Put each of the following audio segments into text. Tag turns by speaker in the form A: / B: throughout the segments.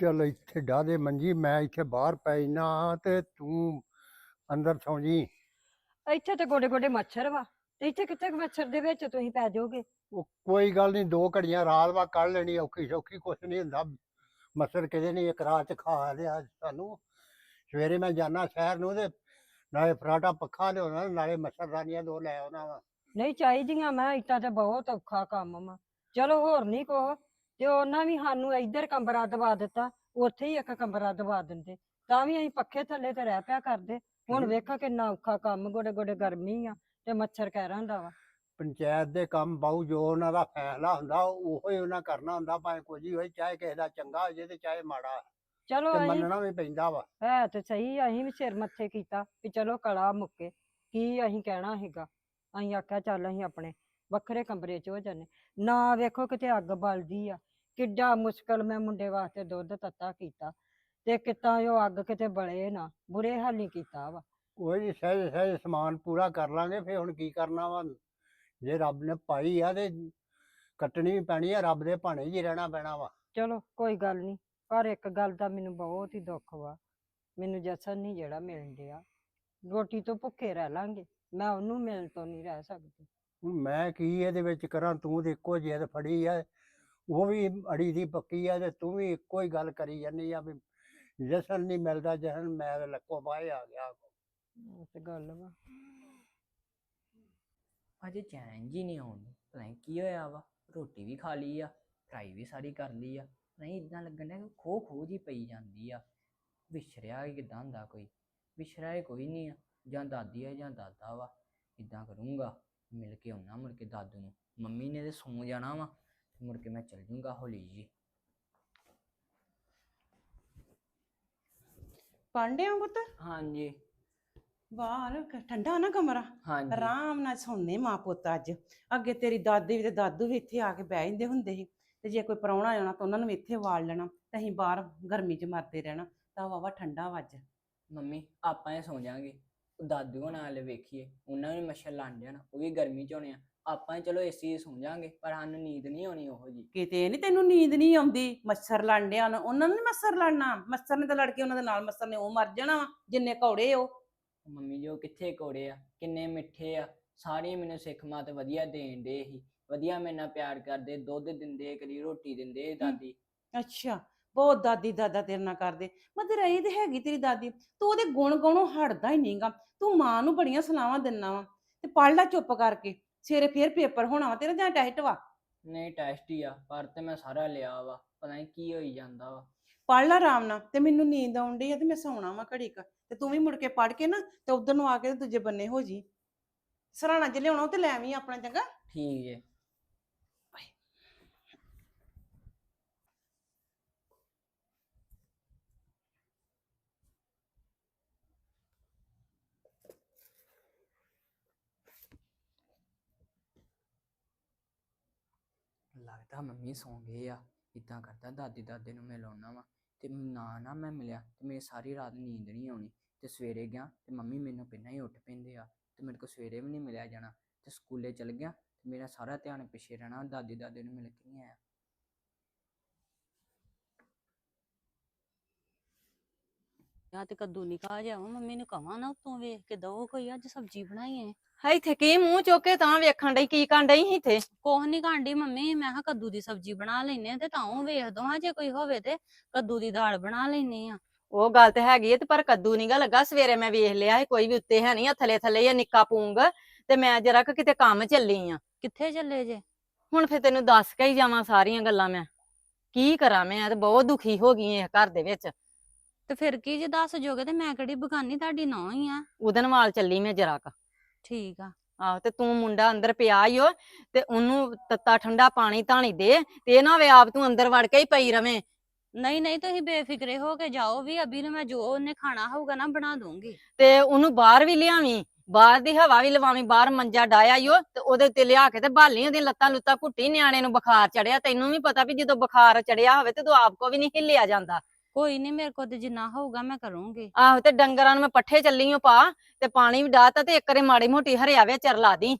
A: ਚੱਲ ਇੱਥੇ ਡਾ ਦੇ ਮੰਜੀ ਮੈਂ ਇੱਥੇ ਬਾਹਰ ਪੈ ਜਾਣਾ ਤੇ ਤੂੰ ਅੰਦਰ ਸੌਂ ਜੀ।
B: ਇੱਥੇ ਤੇ ਗੋਡੇ ਗੋਡੇ ਮੱਛਰ ਵਾ ਤੇ ਇੱਥੇ ਕਿੱਥੇ ਕੁ ਮੱਛਰ ਦੇ ਵਿੱਚ ਤੁਸੀਂ ਪੈ ਜਾਓਗੇ?
A: ਉਹ ਕੋਈ ਗੱਲ ਨਹੀਂ ਦੋ ਘੜੀਆਂ ਰਾਤ ਵਾ ਕੱਢ ਲੈਣੀ ਔਖੀ ਸੌਖੀ ਕੁਛ ਨਹੀਂ ਹੁੰਦਾ। ਮਸਰ ਕਿਤੇ ਨਹੀਂ ਇੱਕ ਰਾਤ ਚ ਖਾ ਲਿਆ ਸਾਨੂੰ। ਸਵੇਰੇ ਮੈਂ ਜਾਣਾ ਸ਼ਹਿਰ ਨੂੰ ਤੇ ਨਾਲੇ ਫਰਾਟਾ ਪੱਖਾ ਲਿਆਉਣਾ ਨਾਲੇ ਮੱਛਰਦਾਨੀਆਂ ਦੋ ਲੈ ਆਉਣਾ ਵਾ।
B: ਨਹੀਂ ਚਾਹੀਦੀਆਂ ਮੈਂ ਇੱਦਾਂ ਤੇ ਬਹੁਤ ਔਖਾ ਕੰਮ ਵਾ। ਚਲੋ ਹੋਰ ਨਹੀਂ ਕੋ ਤੇ ਉਹਨਾਂ ਵੀ ਸਾਨੂੰ ਇੱਧਰ ਕਮਰਾ ਦਵਾ ਦਿੱਤਾ ਉੱਥੇ ਹੀ ਇੱਕ ਕਮਰਾ ਦਵਾ ਦਿੰਦੇ। ਤਾਂ ਵੀ ਅਸੀਂ ਪੱਖੇ ਥੱਲੇ ਤੇ ਰਹਿ ਪਿਆ ਕਰਦੇ। ਹੁਣ। ਵੇਖੋ ਕਿੰਨਾ ਔਖਾ ਕੰਮ ਗੋਡੇ ਗੋਡੇ ਗਰਮੀ ਆ ਤੇ ਮੱਛਰ ਕਹਿ ਰਹਿੰਦਾ ਵਾ।
A: ਪੰਚਾਇਤ ਦੇ ਕੰਮ ਬਹੁ ਜੋ ਉਹਨਾਂ ਦਾ ਫੈਸਲਾ ਹੁੰਦਾ ਉਹੋ ਹੀ ਉਹਨਾਂ ਕਰਨਾ ਹੁੰਦਾ ਭਾਵੇਂ ਕੁਝ ਹੀ ਹੋਏ ਚਾਹੇ ਕਿਸੇ ਦਾ ਚੰਗਾ ਹੋ ਜੇ ਤੇ ਚਾਹੇ ਮਾੜਾ
B: ਚਲੋ
A: ਤੇ
B: ਅਸੀਂ
A: ਮੰਨਣਾ ਵੀ ਪੈਂਦਾ ਵਾ।
B: ਹੈ ਤੇ ਸਹੀ ਅਸੀਂ ਵੀ ਸਿਰ ਮੱਥੇ ਕੀਤਾ ਵੀ ਚਲੋ ਕਲਾ ਮੁੱਕੇ ਕੀ ਅਸੀਂ ਕਹਿਣਾ ਹੈਗਾ। ਅਸੀਂ ਆਖਿਆ ਚੱਲ ਅਸੀਂ ਆਪਣੇ ਵੱਖਰੇ ਕਮਰੇ 'ਚ ਹੋ ਜਾਂਦੇ। ਨਾ ਵੇਖੋ ਕਿਤੇ ਅੱਗ ਬਲਦੀ ਆ ਕਿੱਡਾ ਮੁਸ਼ਕਲ ਮੈਂ ਮੁੰਡੇ ਵਾਸਤੇ ਦੁੱਧ ਤੱਤਾ ਕੀਤਾ ਤੇ ਕਿਤਾ ਉਹ ਅੱਗ ਕਿਤੇ ਬਲੇ ਨਾ ਬੁਰੇ ਹਾਲੀ ਕੀਤਾ ਵਾ।
A: ਕੋਈ ਨੀ ਸਹਿਜ ਸਹਿਜ ਸਮਾਨ ਪੂਰਾ ਕਰ ਲਾਂਗੇ ਫੇ ਹੁਣ ਕੀ ਕਰਨਾ ਵਾ? ਜੇ ਰੱਬ ਨੇ ਪਾਈ ਆ ਤੇ ਕੱਟਣੀ ਵੀ ਪੈਣੀ ਆ ਰੱਬ ਦੇ ਭਾਣੇ 'ਚ ਹੀ ਰਹਿਣਾ ਪੈਣਾ ਵਾ।
B: ਚਲੋ ਕੋਈ ਗੱਲ ਨਹੀਂ ਪਰ ਇੱਕ ਗੱਲ ਦਾ ਮੈਨੂੰ ਬਹੁਤ ਹੀ ਦੁੱਖ ਵਾ। ਮੈਨੂੰ ਜਸਨ ਨਹੀਂ ਜਿਹੜਾ ਮਿਲਣ ਡਿਆ। ਰੋਟੀ ਤੋਂ ਭੁੱਖੇ ਰਹਿ ਲਾਂਗੇ ਮੈਂ ਉਹਨੂੰ ਮਿਲਣ ਤੋਂ ਨਹੀਂ ਰਹਿ ਸਕਦੀ।
A: ਹੁਣ ਮੈਂ ਕੀ ਇਹਦੇ ਵਿੱਚ ਕਰਾਂ? ਤੂੰ ਤੇ ਇੱਕੋ ਜਿੱਦ ਫੜੀ ਆ ਉਹ ਵੀ ਅੜੀ ਦੀ ਪੱਕੀ ਆ ਤੇ ਤੂੰ ਵੀ ਇੱਕੋ ਹੀ ਗੱਲ ਕਰੀ ਜਾਂਦੀ ਆ ਵੀ ਜਸ਼ਨ ਨਹੀਂ ਮਿਲਦਾ, ਜਸ਼ਨ ਮੈਂ ਲੱਕੋ ਬਾਹੇ ਆ ਗਿਆ।
B: ਉਹ ਤੇ ਗੱਲ ਵਾ।
C: ਅਜੇ ਚੈਨ ਜੀ ਨਹੀਂ ਆਉਂਦੀ ਪਤਾ ਨਹੀਂ ਕੀ ਹੋਇਆ ਵਾ। ਰੋਟੀ ਵੀ ਖਾ ਲਈ ਆ ਫਰਾਈ ਵੀ ਸਾਰੀ ਕਰ ਲਈ ਆ। ਨਹੀਂ ਇਦਾਂ ਲੱਗਣ ਡਿਆ ਕਿ ਖੋ ਖੋ ਜੀ ਪਈ ਜਾਂਦੀ ਆ। ਵਿਛਰਿਆ ਕਿਦਾਂ ਹੁੰਦਾ ਕੋਈ? ਵਿਛੜਿਆ ਕੋਈ ਨਹੀਂ ਆ। ਜਾਂ ਦਾਦੀ ਆ ਜਾਂ ਦਾਦਾ ਵਾ। ਇਦਾਂ ਕਰੂੰਗਾ? ਮਿਲ ਕੇ ਆਉਣਾ ਮੁੜ ਕੇ ਦਾਦੂ ਨੂੰ। ਮੰਮੀ ਨੇ ਤੇ ਸੌਂ ਜਾਣਾ ਵਾ। ਮੁੜ ਕੇ ਮੈਂ ਚੱਲ ਜੂੰਗਾ ਹੌਲੀ ਜੀ
D: ਪਾਂਡੇ ਹੋ ਪੁੱਤ
C: ਹਾਂਜੀ
D: ਬਾਹਰ ਕ- ਠੰਡਾ ਨਾ ਕਮਰਾ
C: ਹਾਂਜੀ
D: ਆਰਾਮ ਨਾਲ ਸੌਂਦੇ ਮਾਂ ਪੁੱਤ ਅੱਜ ਅੱਗੇ ਤੇਰੀ ਦਾਦੀ ਵੀ ਤੇ ਦਾਦੂ ਵੀ ਇੱਥੇ ਆ ਕੇ ਬਹਿ ਜਾਂਦੇ ਹੁੰਦੇ ਸੀ ਤੇ ਜੇ ਕੋਈ ਪ੍ਰਾਹੁਣਾ ਆਉਣਾ ਤਾਂ ਉਹਨਾਂ ਨੂੰ ਵੀ ਇੱਥੇ ਵਾੜ ਲੈਣਾ ਤੇ ਅਸੀਂ ਬਾਹਰ ਗਰਮੀ 'ਚ ਮਰਦੇ ਰਹਿਣਾ ਤਾਂ ਵਾਵਾ ਠੰਡਾ ਵੱਜ
C: ਮੰਮੀ ਆਪਾਂ ਹੀ ਸੌਂ ਜਾਾਂਗੇ ਦਾਦੂ ਹੋਣਾ ਵਾਲੇ ਵੇਖੀਏ ਉਹਨਾਂ ਨੂੰ ਮੱਛਰ ਲੰਨ ਜਾਣਾ ਉਹ ਵੀ ਗਰਮੀ ਚ ਹੋਣੇ ਆ। ਆਪਾਂ ਚਲੋ ਏਸੀ ਸੌਂ ਜਾਾਂਗੇ ਪਰ ਸਾਨੂੰ ਨੀਂਦ ਨਹੀਂ ਆਉਣੀ ਉਹੋ ਜੀ
D: ਕਿਤੇ ਨਹੀਂ ਤੈਨੂੰ ਨੀਂਦ ਨਹੀਂ ਆਉਂਦੀ ਮੱਛਰ ਲੜਨਿਆ ਨਾ ਉਹਨਾਂ ਨੂੰ ਨੀ ਮੱਛਰ ਲੜਨਾ ਮੱਛਰ ਨੇ ਤਾਂ ਲੜ ਕੇ ਉਹਨਾਂ ਦੇ ਨਾਲ ਮੱਛਰ ਨੇ ਉਹ ਮਰ ਜਾਣਾ ਵਾ ਜਿੰਨੇ ਕੌੜੇ ਉਹ।
C: ਮੰਮੀ ਜੋ ਕਿੱਥੇ ਕੋੜੇ ਆ ਕਿੰਨੇ ਮਿੱਠੇ ਆ ਸਾਰੀਆਂ ਮੈਨੂੰ ਸਿੱਖ ਮਾਤ ਵਧੀਆ ਦੇਣ ਦੇ ਹੀ ਵਧੀਆ ਮੇਰੇ ਨਾਲ ਪਿਆਰ ਕਰਦੇ ਦੁੱਧ ਦਿੰਦੇ ਕਦੀ ਰੋਟੀ ਦਿੰਦੇ ਦਾਦੀ।
D: ਅੱਛਾ। ਬਹੁਤ ਦਾਦੀ ਦਾਦਾ ਤੇਰੇ ਨਾਲ ਕਰਦੇ। ਮਦਰ ਰਹੀ ਤੇ ਹੈਗੀ ਤੇਰੀ ਦਾਦੀ। ਤੂੰ ਉਹਦੇ ਗੁਣ ਗਾਉਣੋਂ ਹਟਦਾ ਹੀ ਨਹੀਂਗਾ। ਤੂੰ ਮਾਂ ਨੂੰ ਬੜੀਆਂ ਸਲਾਹਾਂ ਦਿੰਨਾ ਵਾ। ਤੇ ਪੜ ਲੈ ਚੁੱਪ ਕਰਕੇ। ਸਵੇਰੇ ਫੇਰ ਪੇਪਰ ਹੋਣਾ ਵਾ ਤੇਰਾ ਜਾਂ ਟੈਸਟ ਵਾ?
C: ਨਹੀਂ ਟੈਸਟ ਹੀ ਆ। ਪਰ ਤੇ ਮੈਂ ਸਾਰਾ ਲਿਆ ਵਾ। ਪਤਾ ਨਹੀਂ ਕੀ ਹੋਈ ਜਾਂਦਾ ਵਾ।
D: ਪੜ ਲੈ ਆਰਾਮ ਨਾਲ। ਤੇ ਮੈਨੂੰ ਨੀਂਦ ਆਉਣ ਡਈ ਆ ਤੇ ਮੈਂ ਸੌਣਾ ਵਾ ਘੜੀ ਕ। ਤੇ ਤੂੰ ਵੀ ਮੁੜ ਕੇ ਪੜ ਕੇ ਨਾ ਤੇ ਉਧਰ ਨੂੰ ਆ ਕੇ ਤੇ ਦੂਜੇ ਬੰਨੇ ਹੋ ਜੀ। ਸਰਾਣਾ ਚ ਲਿਆਉਣਾ ਤੇ ਲੈ ਆਵੀਂ ਆਪਣਾ ਚੰਗਾ।
C: ਠੀਕ ਜੇ। ਲੱਗਦਾ ਮੰਮੀ ਸੌਂ ਗਏ ਆ। ਇਦਾਂ ਕਰਦਾ ਦਾਦੀ ਦਾਦੇ ਨੂੰ ਮੈਂ ਲਾਉਣਾ ਵਾ। ਤੇ ਨਾ ਨਾ ਮੈਂ ਮਿਲਿਆ, ਤੇ ਮੇਰੀ ਸਾਰੀ ਰਾਤ ਨੀਂਦ ਨਹੀਂ ਆਉਣੀ। ਤੇ ਸਵੇਰੇ ਗਿਆ, ਤੇ ਮੰਮੀ ਮੈਨੂੰ ਪਹਿਲਾਂ ਹੀ ਉੱਠ ਪੈਂਦੇ ਆ। ਤੇ ਮੇਰੇ ਕੋਲ ਸਵੇਰੇ ਵੀ ਨਹੀਂ ਮਿਲਿਆ ਜਾਣਾ। ਤੇ ਸਕੂਲੇ ਚਲ ਗਿਆ, ਤੇ ਮੇਰਾ ਸਾਰਾ ਧਿਆਨ ਪਿੱਛੇ ਰਹਿਣਾ। ਦਾਦੀ ਦਾਦੇ ਨੂੰ ਮਿਲ ਕੇ ਨਹੀਂ ਆਇਆ।
E: ਜਾਂ ਤੇ ਕੱਦੂ ਨਿਕਾ ਜਾ ਮੰਮੀ ਨੂੰ ਕਵਾਂ ਨਾ ਉਤੋਂ ਵੇਖ ਕੇ ਦੋ ਕੋਈ ਅੱਜ ਸਬਜ਼ੀ ਬਣਾਈ ਐ।
B: ਹੈ ਇੱਥੇ ਕੀ ਮੂੰਹ ਚੁੱਕ ਕੇ ਤਾਂ ਵੇਖਣ ਡਈ ਕੀ ਕਰਨ ਡਈ ਸੀ ਇੱਥੇ
E: ਕੋਹ ਨਹੀਂ ਕਾਂਡੀ ਮੰਮੀ ਮੈਂ ਕਿਹਾ ਕੱਦੂ ਦੀ ਸਬਜ਼ੀ ਬਣਾ ਲੈਨੇ ਆ ਤੇ ਤਾਂ ਉਹ ਵੇਖ ਦੋ ਹਾਂ ਜੇ ਕੋਈ ਹੋਵੇ ਤੇ ਕੱਦੂ ਦੀ ਦਾਲ ਬਣਾ ਲੈਨੇ ਆ।
B: ਉਹ ਗੱਲ ਤੇ ਹੈਗੀ ਏ ਤੇ ਪਰ ਕੱਦੂ ਨੀਗਾ ਲੱਗਾ ਸਵੇਰੇ ਮੈਂ ਵੇਖ ਲਿਆ ਸੀ ਕੋਈ ਵੀ ਉੱਤੇ ਹੈ ਨਹੀਂ ਥੱਲੇ ਥੱਲੇ ਆ ਨਿੱਕਾ ਪੂੰਗ ਤੇ ਮੈਂ ਜਰਾ ਕਿ ਕਿਤੇ ਕੰਮ ਚੱਲੀ ਆ।
E: ਕਿੱਥੇ ਚੱਲੇ ਜੇ?
B: ਹੁਣ ਫੇ ਤੈਨੂੰ ਦੱਸ ਕੇ ਹੀ ਜਾਵਾਂ ਸਾਰੀਆਂ ਗੱਲਾਂ ਮੈਂ। ਕੀ ਕਰਾਂ ਮੈਂ ਤੇ ਬਹੁਤ ਦੁਖੀ ਹੋ ਗਈ ਇਸ ਘਰ ਦੇ ਵਿੱਚ।
E: ਤੇ ਫਿਰ ਕੀ ਜੇ ਦੱਸ ਜੋਗੇ ਤੇ ਮੈਂ ਕਿਹੜੀ ਬਗਾਨੀ ਤੁਹਾਡੀ ਨੌ ਹੀ ਆ।
B: ਉਹਦੇ ਨਾਲ ਚੱਲੀ ਮੈਂ ਜਰਾ ਕ।
E: ਠੀਕ ਆ।
B: ਆਹੋ ਤੇ ਤੂੰ ਮੁੰਡਾ ਅੰਦਰ ਪਿਆ ਈ ਓ ਤੇ ਉਹਨੂੰ ਤੱਤਾ ਠੰਡਾ ਪਾਣੀ ਧਾਣੀ ਦੇ ਤੇ ਇਹ ਨਾ ਵੇ ਆਪ ਤੂੰ ਅੰਦਰ ਵੜ ਕੇ ਹੀ ਪਈ ਰਵੇਂ।
E: ਨਹੀਂ ਨਹੀਂ ਤੁਸੀਂ ਬੇਫਿਕਰੇ ਹੋ ਕੇ ਜਾਓ ਵੀ ਅਭੀ ਨੂੰ ਮੈਂ ਜੋ ਉਹਨੇ ਖਾਣਾ ਹੋਊਗਾ ਨਾ ਬਣਾ ਦੂੰਗੀ
B: ਤੇ ਉਹਨੂੰ ਬਾਹਰ ਵੀ ਲਿਆਵੀਂ ਬਾਹਰ ਦੀ ਹਵਾ ਵੀ ਲਵਾਵੀਂ ਬਾਹਰ ਮੰਜਾ ਡਾਇਆ ਈ ਓ ਤੇ ਉਹਦੇ ਉੱਤੇ ਲਿਆ ਕੇ ਤੇ ਬਾਲੀ ਉਹਦੀ ਲੱਤਾਂ ਲੁੱਤਾਂ ਘੁੱਟੀ ਨਿਆਣੇ ਨੂੰ ਬੁਖਾਰ ਚੜਿਆ ਤੈਨੂੰ ਵੀ ਪਤਾ ਵੀ ਜਦੋਂ ਬੁਖਾਰ ਚੜਿਆ ਹੋਵੇ ਤੇ ਤੂੰ ਆਪ ਕੋ ਵੀ ਨਹੀਂ ਹਿੱਲਿਆ ਜਾਂਦਾ।
E: ਕੋਈ ਨਹੀਂ ਮੇਰੇ ਕੋਲ ਤੇ ਜਿੰਨਾ ਹੋਊਗਾ ਮੈਂ ਕਰੂੰਗੀ।
B: ਆਹੋ ਤੇ ਡੰਗਰਾਂ ਨੂੰ ਮੈਂ ਪੱਠੇ ਚੱਲੀ ਓ ਪਾ ਤੇ ਪਾਣੀ ਵੀ ਡਾਤਾ ਤੇ ਇੱਕ ਰੇ ਮਾੜੀ ਮੋਟੀ ਹਰਿਆਵੇ ਚਰ ਲਾ ਦੀ।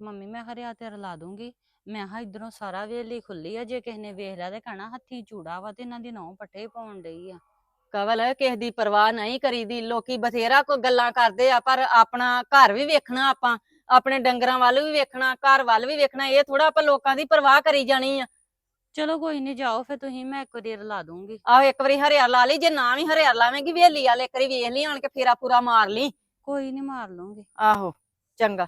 E: ਮੰਮੀ ਮੈਂ ਹਰਿਆ ਤੇ ਰਲਾ ਦੂੰਗੀ। ਮੈਂ ਹਾਂ ਇਧਰੋਂ ਸਾਰਾ ਵੇਲੀ ਖੁੱਲੀ ਆ ਜੇ ਕਿਸੇ ਨੇ ਵੇਖ ਲਿਆ ਤੇ ਕਹਿਣਾ ਹੱਥੀ ਚੂੜਾ ਵਾ ਤੇ ਇਹਨਾਂ ਦੀ ਨੌ ਪੱਠੇ ਪਾਉਣ ਡਈ ਆ।
B: ਕਵਲ ਕਿਸੇ ਦੀ ਪਰਵਾਹ ਨਹੀਂ ਕਰੀਦੀ। ਲੋਕੀ ਬਥੇਰਾ ਕੋ ਗੱਲਾਂ ਕਰਦੇ ਆ ਪਰ ਆਪਣਾ ਘਰ ਵੀ ਵੇਖਣਾ ਆਪਾਂ। ਆਪਣੇ ਡੰਗਰਾਂ ਵੱਲ ਵੀ ਵੇਖਣਾ ਘਰ ਵੱਲ ਵੀ ਵੇਖਣਾ ਇਹ ਥੋੜਾ ਆਪਾਂ ਲੋਕਾਂ ਦੀ ਪਰਵਾਹ ਕਰੀ ਜਾਣੀ ਆ।
E: ਚਲੋ ਕੋਈ ਨਹੀਂ ਜਾਓ ਫਿਰ ਤੁਸੀਂ ਮੈਂ ਇੱਕ ਵਾਰੀ ਲਾ ਦੂੰਗੀ।
B: ਆਹੋ ਇੱਕ ਵਾਰੀ ਹਰਿਆਰ ਲਾ ਲਈ ਜੇ ਨਾ ਵੀ ਹਰਿਆਰ ਲਾਵੇਂਗੀ ਵੇਲੀ ਵਾਲੇ ਇੱਕ ਵਾਰੀ ਵੇਖ ਲਈ ਆਣ ਕੇ ਫੇਰਾ ਪੂਰਾ ਮਾਰ ਲਈ।
E: ਕੋਈ ਨਹੀਂ ਮਾਰ ਲੂੰਗੀ।
B: ਆਹੋ ਚੰਗਾ।